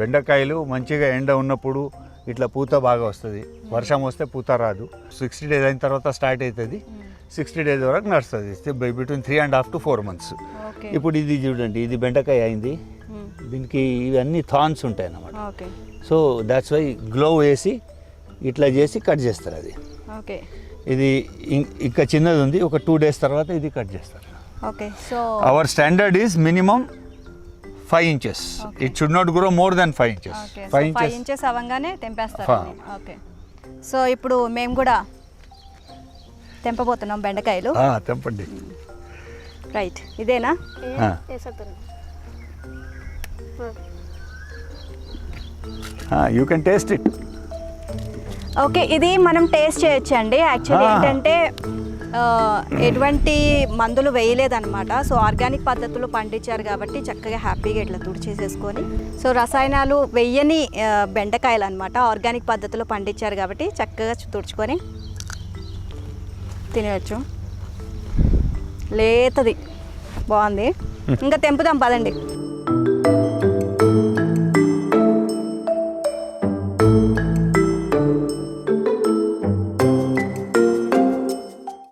బెండకాయలు మంచిగా ఎండ ఉన్నప్పుడు ఇట్లా పూత బాగా వస్తుంది. వర్షం వస్తే పూత రాదు. సిక్స్టీ డేస్ అయిన తర్వాత స్టార్ట్ అవుతుంది సిక్స్టీ డేస్ వరకు నడుస్తుంది. Between three and half to four months ఇప్పుడు ఇది చూడండి ఇది బెండకాయ అయింది. దీనికి ఇవన్నీ థాన్స్ ఉంటాయి అన్నమాట. ఓకే సో దాట్స్ వై గ్లో వేసి ఇట్లా చేసి కట్ చేస్తారు అది. ఓకే ఇది ఇంకా చిన్నది ఉంది. ఒక టూ డేస్ తర్వాత ఇది కట్ చేస్తారు. Okay so our standard is minimum five inches. It should not grow more than five inches five inches inches అవ్వగానే తెంపేస్తారు. ఓకే సో ఇప్పుడు మేము కూడా తెంపబోతున్నాం బెండకాయలు. తెంపండి. రైట్ ఇదేనా? ఆ. You can taste it okay ఇది మనం టేస్ట్ చేయొచ్చండి. యాక్చువల్లీ. ఏంటంటే ఎటువంటి మందులు వేయలేదన్నమాట. సో ఆర్గానిక్ పద్ధతిలో పండించారు కాబట్టి చక్కగా హ్యాపీగా ఇట్లా తుడిచేసేసుకొని సో రసాయనాలు వెయ్యని బెండకాయలు అనమాట ఆర్గానిక్ పద్ధతిలో పండించారు కాబట్టి చక్కగా తుడుచుకొని తినవచ్చు లేతది. బాగుంది. ఇంకా తెంపుదాం పదండి.